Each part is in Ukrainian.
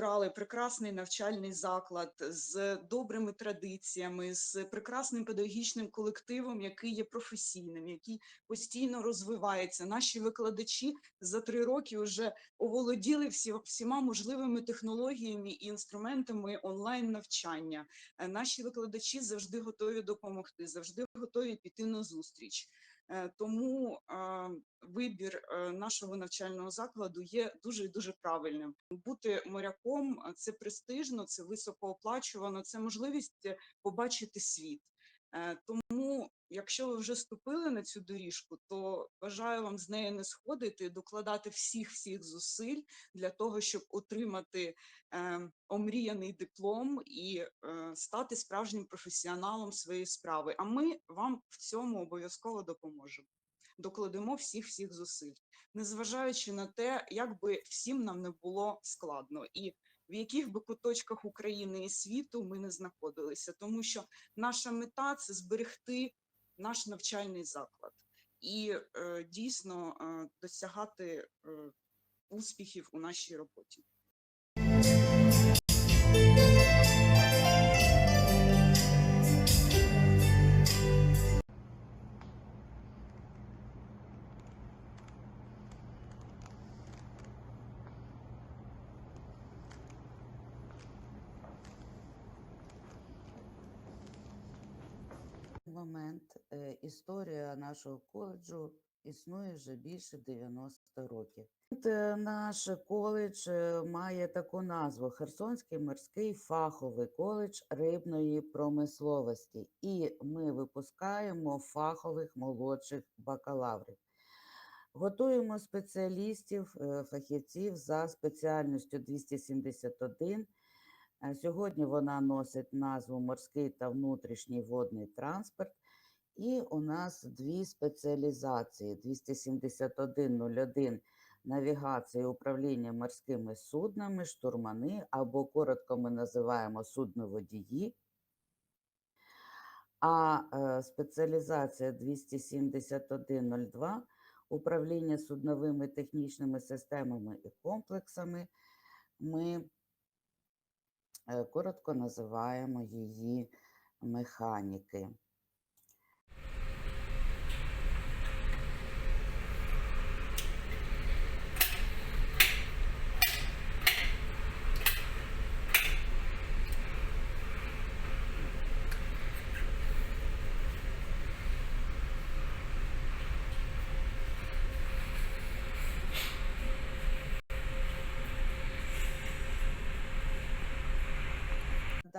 обрали прекрасний навчальний заклад з добрими традиціями, з прекрасним педагогічним колективом, який є професійним, який постійно розвивається. Наші викладачі за три роки вже оволоділи всі, всіма можливими технологіями і інструментами онлайн навчання. Е, Наші викладачі завжди готові допомогти, завжди готові піти на зустріч. Е, Тому вибір е, нашого навчального закладу є дуже і дуже правильним. Бути моряком це престижно, це високооплачувано, це можливість е, побачити світ. Е, Тому, якщо ви вже ступили на цю доріжку, то бажаю вам з неї не сходити, докладати всіх всіх зусиль для того, щоб отримати е, омріяний диплом і е, стати справжнім професіоналом своєї справи. А ми вам в цьому обов'язково допоможемо. Докладемо всіх всіх зусиль, незважаючи на те, як би всім нам не було складно, і в яких би куточках України і світу ми не знаходилися, тому що наша мета це зберегти наш навчальний заклад і е, дійсно е, досягати е, успіхів у нашій роботі. Момент історія нашого коледжу існує вже більше 90 років. Наш коледж е, має таку назву Херсонський морський фаховий коледж рибної промисловості, і ми випускаємо фахових молодших бакалаврів. Готуємо спеціалістів, е, фахівців за спеціальністю 271 Е, Сьогодні вона носить назву Морський та внутрішній водний транспорт. І у нас дві спеціалізації: 271.01 навігація і управління морськими суднами, штурмани, або коротко ми називаємо судноводії. А е, спеціалізація 271.02 управління судновими технічними системами і комплексами. Ми Е, коротко називаємо її механіки.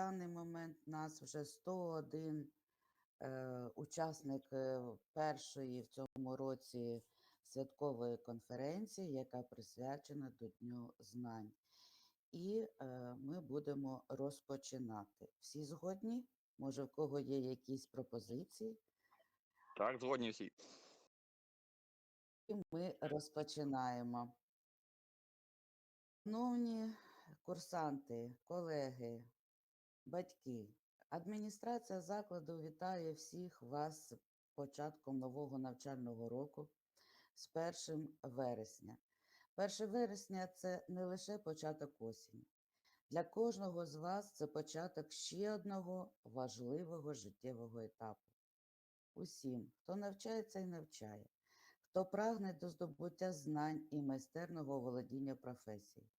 Даний момент нас вже 101 е, учасник е, першої в цьому році святкової конференції, яка присвячена до Дню знань. І е, ми будемо розпочинати. Всі згодні? Може, в кого є якісь пропозиції? Так, згодні всі. І ми розпочинаємо. Шановні курсанти, колеги, батьки, адміністрація закладу вітає всіх вас з початком нового навчального року з 1 вересня. 1 вересня це не лише початок осені. Для кожного з вас це початок ще одного важливого життєвого етапу. Усім, хто навчається і навчає, хто прагне до здобуття знань і майстерного володіння професією.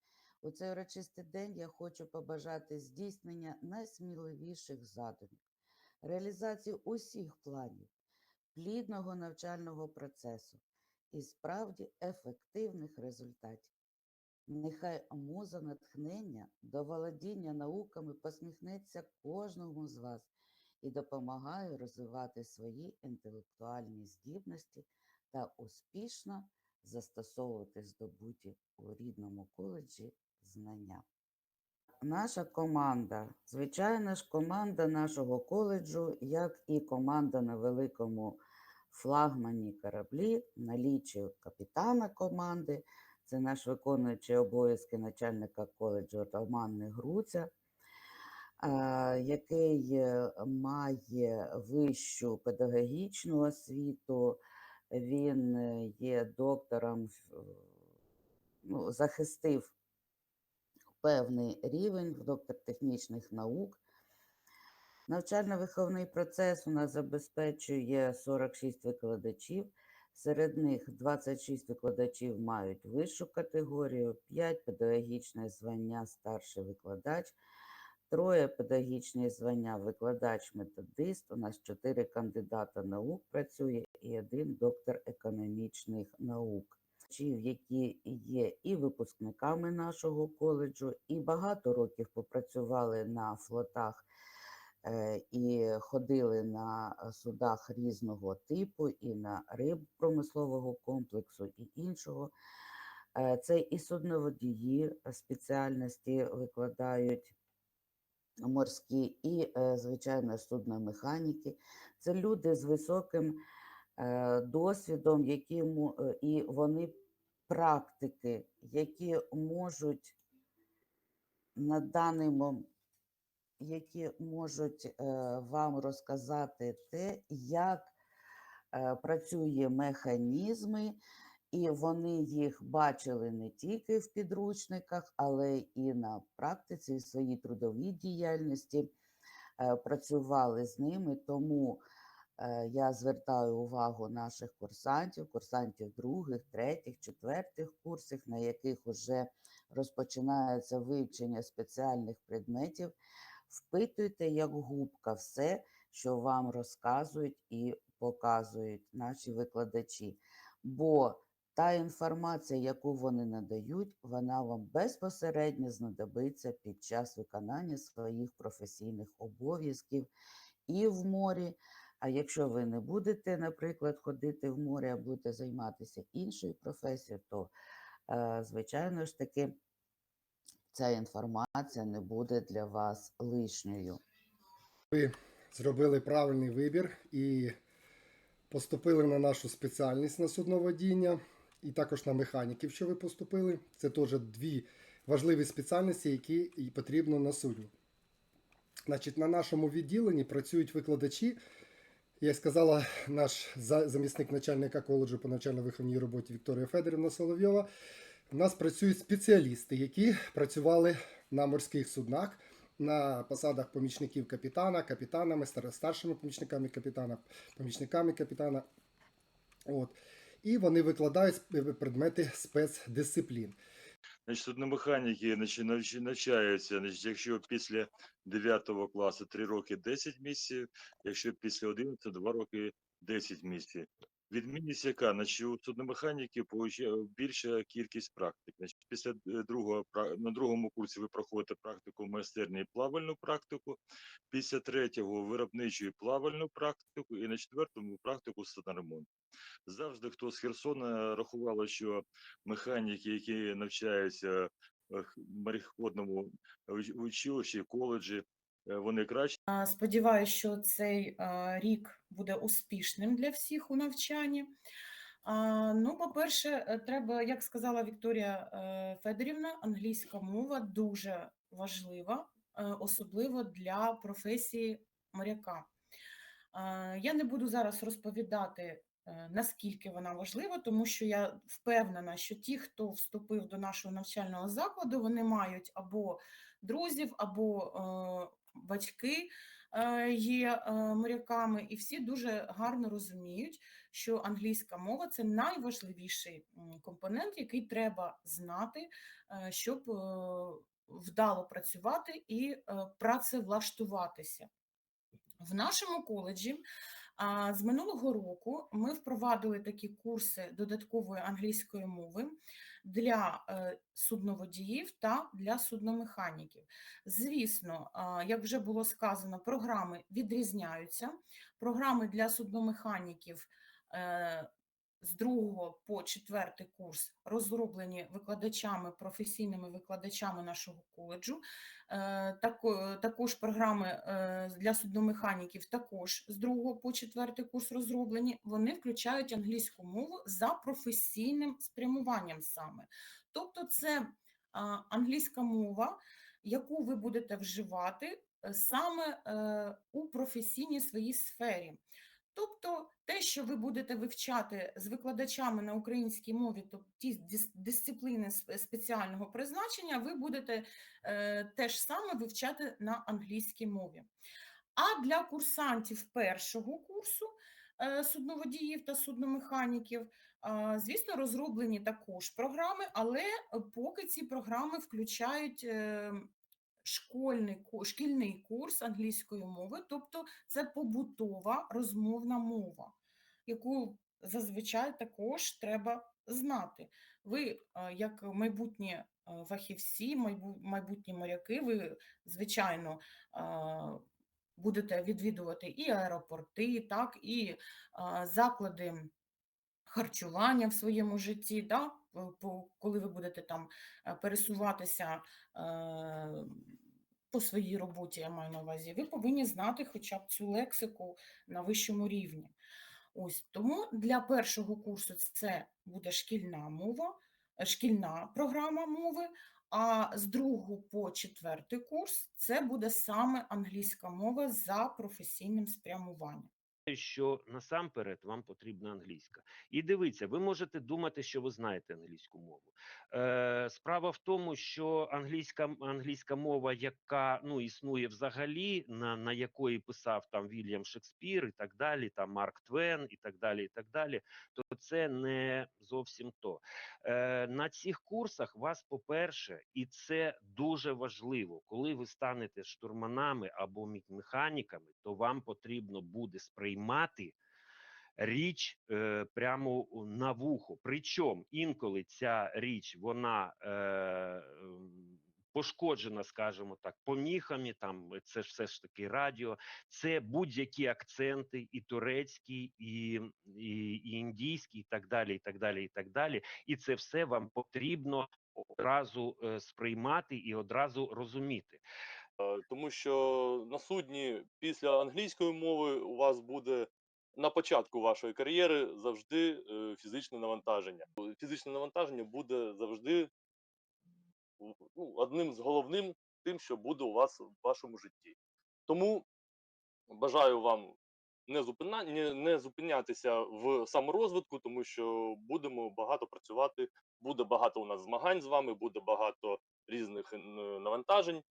У цей урочистий день я хочу побажати здійснення найсміливіших задумів, реалізацію усіх планів, плідного навчального процесу і справді ефективних результатів. Нехай муза натхнення до володіння науками посміхнеться кожному з вас і допомагає розвивати свої інтелектуальні здібності та успішно застосовувати здобуті у рідному коледжі знання. Наша команда, звичайно ж, команда нашого коледжу, як і команда на великому флагмані кораблі, налічує капітана команди, це наш виконуючий обов'язки начальника коледжу Роман Негруця, який е, має вищу педагогічну освіту, він е, є доктором, ну, захистив певний рівень доктор технічних наук. Навчально-виховний процес у нас забезпечує 46 викладачів. Серед них 26 викладачів мають вищу категорію, 5 педагогічне звання старший викладач, троє педагогічні звання викладач-методист. У нас 4 кандидата наук працює і один доктор економічних наук. Вчив, які є і випускниками нашого коледжу, і багато років попрацювали на флотах е, і ходили на судах різного типу, і на риб промислового комплексу, і іншого. Е, Це і судноводії спеціальності викладають морські, і, е, звичайно, судномеханіки. Це люди з високим досвідом, які і вони практики, які можуть на даний момент які можуть е, вам розказати те, як е, працює механізми, і вони їх бачили не тільки в підручниках, але і на практиці в своїй трудовій діяльності е, працювали з ними. Тому я звертаю увагу наших курсантів, курсантів других, третіх, четвертих курсів, на яких вже розпочинається вивчення спеціальних предметів. Впитуйте як губка все, що вам розказують і показують наші викладачі. Бо та інформація, яку вони надають, вона вам безпосередньо знадобиться під час виконання своїх професійних обов'язків і в морі. А якщо ви не будете, наприклад, ходити в море, а будете займатися іншою професією, то, е, звичайно ж таки, ця інформація не буде для вас лишньою. Ви зробили правильний вибір і поступили на нашу спеціальність на судноводіння, і також на механіків, що ви поступили. Це теж дві важливі спеціальності, які потрібно на судні. Значить, на нашому відділенні працюють викладачі. Як сказала наш за- замісник начальника коледжу по навчально-виховній роботі Вікторія Федорівна Соловйова, у нас працюють спеціалісти, які працювали на морських суднах на посадах помічників капітана, капітанами, стар- старшими помічниками капітана, помічниками капітана. От. І вони викладають предмети спецдисциплін. Значить, судномеханіки начи- навчи- навчаються, значить, якщо після 9 класу 3 роки 10 місяців, якщо після 11 2 роки 10 місяців. Відмінність яка? Значить, у судномеханіки получає більша кількість практик. Значить, після е, другого на другому курсі ви проходите практику майстерні і плавальну практику, після третього виробничу і плавальну практику, і на четвертому практику судноремонту. Завжди хто з Херсона рахувало, що механіки, які навчаються в мореходному училищі, коледжі, е, вони краще. Сподіваюся, що цей рік буде успішним для всіх у навчанні. Ну, по-перше, е, треба, як сказала Вікторія е, Федорівна, англійська мова дуже важлива, е, особливо для професії моряка. Я не буду зараз розповідати, е, наскільки вона важлива, тому що я впевнена, що ті, хто вступив до нашого навчального закладу, вони мають або друзів, або е, батьки е, є е, моряками, і всі дуже гарно розуміють, що англійська мова це найважливіший компонент, який треба знати, е, щоб вдало працювати і працевлаштуватися. В нашому коледжі а, з минулого року ми впровадили такі курси додаткової англійської мови для е, судноводіїв та для судномеханіків. Звісно, як вже було сказано, програми відрізняються. Програми для судномеханіків е, з другого по четвертий курс розроблені викладачами, професійними викладачами нашого коледжу. Е, Також програми е, для судномеханіків також з другого по четвертий курс розроблені. Вони включають англійську мову за професійним спрямуванням саме. Тобто це англійська мова, яку ви будете вживати е, саме е, у професійній своїй сфері. Тобто те, що ви будете вивчати з викладачами на українській мові, тобто ті дисципліни спеціального призначення, ви будете е, те саме вивчати на англійській мові. А для курсантів першого курсу е, судноводіїв та судномеханіків, а, звісно, розроблені також програми, але е, поки ці програми включають е, школьний, шкільний курс англійської мови, тобто це побутова розмовна мова, яку зазвичай також треба знати. Ви, як майбутні фахівці, майбутні моряки, ви, звичайно, будете відвідувати і аеропорти, так, і заклади харчування в своєму житті, по- коли ви будете там е, пересуватися е, по своїй роботі, я маю на увазі, ви повинні знати хоча б цю лексику на вищому рівні. Ось тому для першого курсу це буде шкільна мова, е, шкільна програма мови, а з другого по четвертий курс це буде саме англійська мова за професійним спрямуванням. Що насамперед вам потрібна англійська. І дивіться, ви можете думати, що ви знаєте англійську мову. Е, справа в тому, що англійська, англійська мова, яка ну, існує взагалі, на, на якої писав там Вільям Шекспір і так далі, там Марк Твен і так далі, і так далі, то це не зовсім то. Е, на цих курсах вас, по-перше, і це дуже важливо, коли ви станете штурманами або механіками, то вам потрібно буде сприймати річ е, прямо на вухо. Причому інколи ця річ вона е, пошкоджена, скажімо так, поміхами. Там це ж все ж таки радіо, це будь-які акценти, і турецькі, і, і, і індійські, і так далі, і так далі, і так далі. І це все вам потрібно одразу е, сприймати і одразу розуміти. Е, тому що на судні після англійської мови у вас буде на початку вашої кар'єри завжди е, фізичне навантаження. Фізичне навантаження буде завжди ну, одним з головним тим, що буде у вас в вашому житті. Тому бажаю вам не, зупина... не, зупинятися в саморозвитку, тому що будемо багато працювати, буде багато у нас змагань з вами, буде багато різних е, навантажень.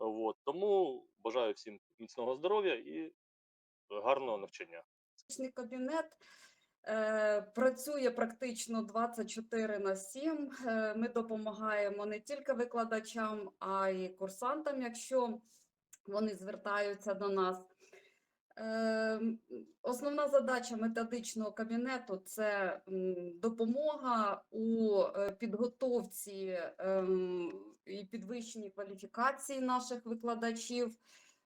От, тому бажаю всім міцного здоров'я і гарного навчання. Кабінет е, працює практично 24 на 7. Е, Ми допомагаємо не тільки викладачам, а й курсантам, якщо вони звертаються до нас. Е, м, Основна задача методичного кабінету це допомога у е, підготовці ем, і підвищенні кваліфікації наших викладачів.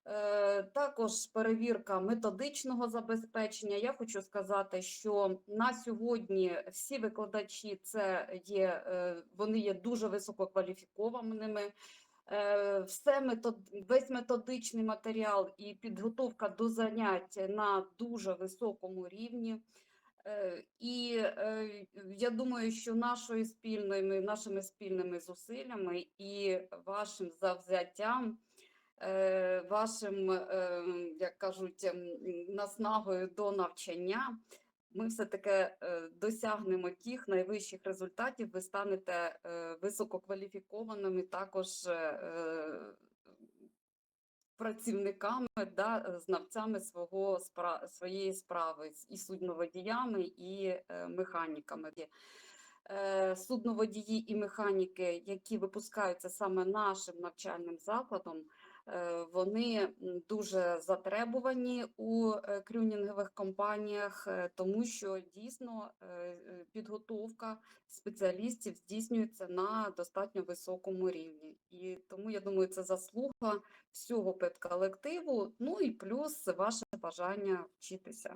Е, Також перевірка методичного забезпечення. Я хочу сказати, що на сьогодні всі викладачі це є, е, вони є дуже висококваліфікованими. Е, Все метод, весь методичний матеріал і підготовка до занять на дуже високому рівні. Е, І е, я думаю, що нашою спільними, нашими спільними зусиллями і вашим завзяттям вашим, як кажуть, наснагою до навчання, ми все-таки е, досягнемо тих найвищих результатів. Ви станете е, висококваліфікованими також е, працівниками, да, знавцями свого своєї справи і судноводіями, і механіками. Судноводії і механіки, які випускаються саме нашим навчальним закладом, вони дуже затребувані у е, крюнінгових компаніях, е, тому що дійсно е, е, підготовка спеціалістів здійснюється на достатньо високому рівні. І тому я думаю, це заслуга всього педколективу, ну і плюс ваше бажання вчитися.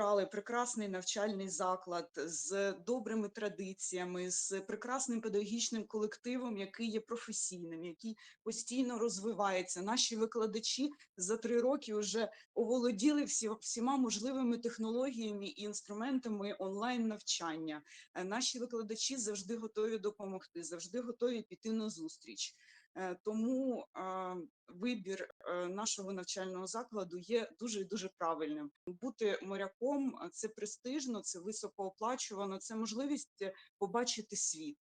Обрали прекрасний навчальний заклад з добрими традиціями, з прекрасним педагогічним колективом, який є професійним, який постійно розвивається. Наші викладачі за три роки вже оволоділи всі, всіма можливими технологіями і інструментами онлайн навчання. Е, Наші викладачі завжди готові допомогти, завжди готові піти на зустріч. Е, Тому е, вибір е, нашого навчального закладу є дуже і дуже правильним. Бути моряком е, це престижно, це високооплачувано, це можливість е, побачити світ.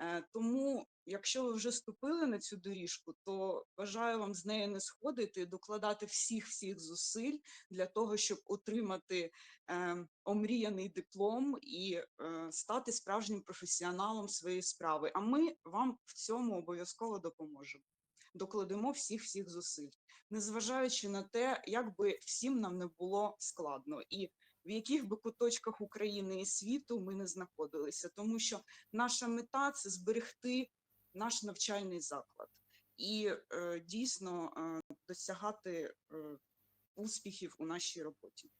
Е, Тому, якщо ви вже ступили на цю доріжку, то бажаю вам з неї не сходити, докладати всіх всіх зусиль для того, щоб отримати е, омріяний диплом і е, стати справжнім професіоналом своєї справи. А ми вам в цьому обов'язково допоможемо. Докладемо всіх всіх зусиль, незважаючи на те, як би всім нам не було складно, і в яких би куточках України і світу ми не знаходилися, тому що наша мета це зберегти наш навчальний заклад і е, дійсно е, досягати е, успіхів у нашій роботі.